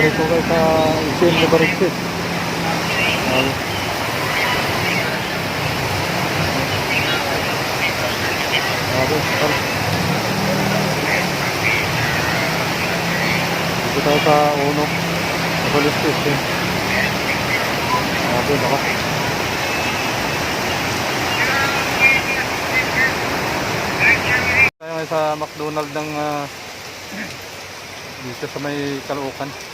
dito guys sa Isin Liberty. Um, Grabe, tol. Dito tayo sa uno. Sa police station. Tayo ngayon sa McDonald ng ah, dito sa may kaluukan.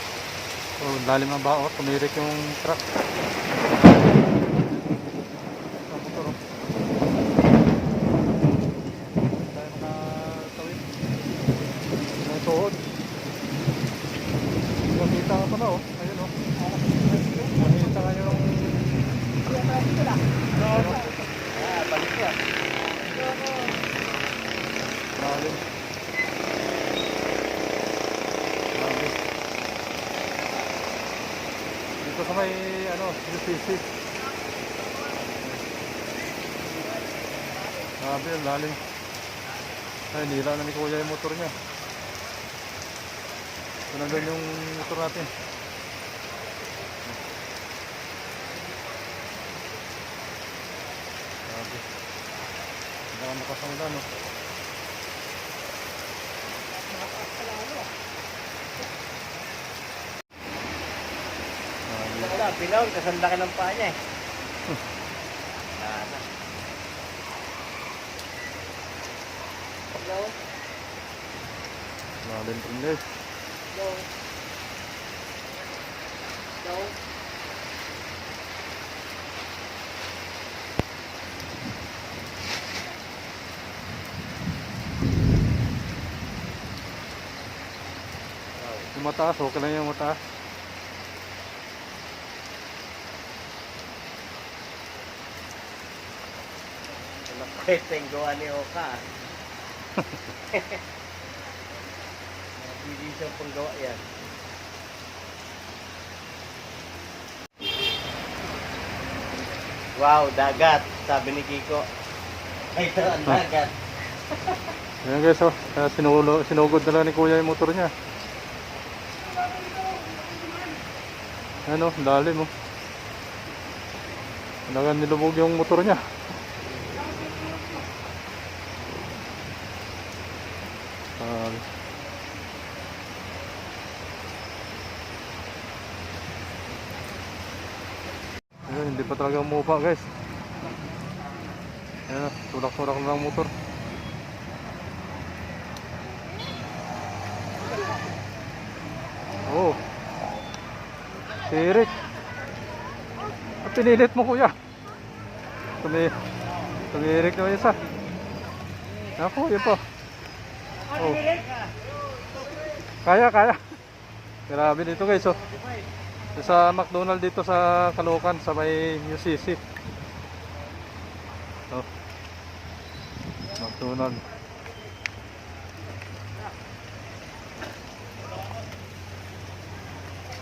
So, lalim ng bao, tumirik yung truck. Ang motor, oh. Tayo nakatawid. May tuhod. Makita ka pala, oh. Ayun, oh. Makita ka yung... Lalim. Grabe. May ano, UCC. Grabe, ang lalim. Ay, nila na ni Kuya yung motor niya. Tinanggal yung motor natin. Grabe. Hindi ako makasangla, no? Wala, pilaw, kasanda ka ng paa niya eh. Wala na. Pilaw, Lalim rin guys. pilaw. Pilaw. Yung mataas, okay lang yung mataas. Gawa ni Oka. Hindi siya pang gawa yan. Wow, dagat, sabi ni Kiko. Ito ang dagat. Ayan guys, oh. Sinulo, sinugod na lang ni Kuya yung motor niya. Ano, lalim oh. Talagang nilubog yung motor niya. Ah, Ayun, hindi pa talaga umupa guys. Ayan, tulak-tulak na lang ang motor. Oh. Si Eric. Ah, Pinilit mo kuya. Tumi Tumirik na isa. Ako, yun po. Oh. Kaya, kaya. Grabe dito guys, oh. Sa McDonald dito sa Caloocan, sa may UCC. Oh. McDonald.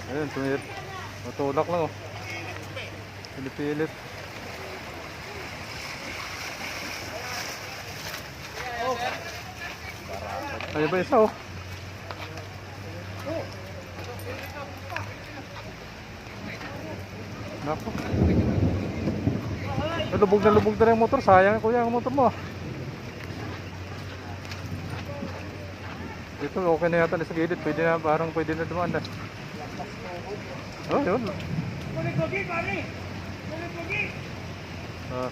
Ayun, tumit. Matulak lang oh. Pilipilit. Ayun ba isa oh. Nako. Eh, Lubog na lubog na yung motor. Sayang kuya ang motor mo. Dito okay na yata na sa gilid. Pwede na parang pwede na dumaan na. Oh, yun. Ah.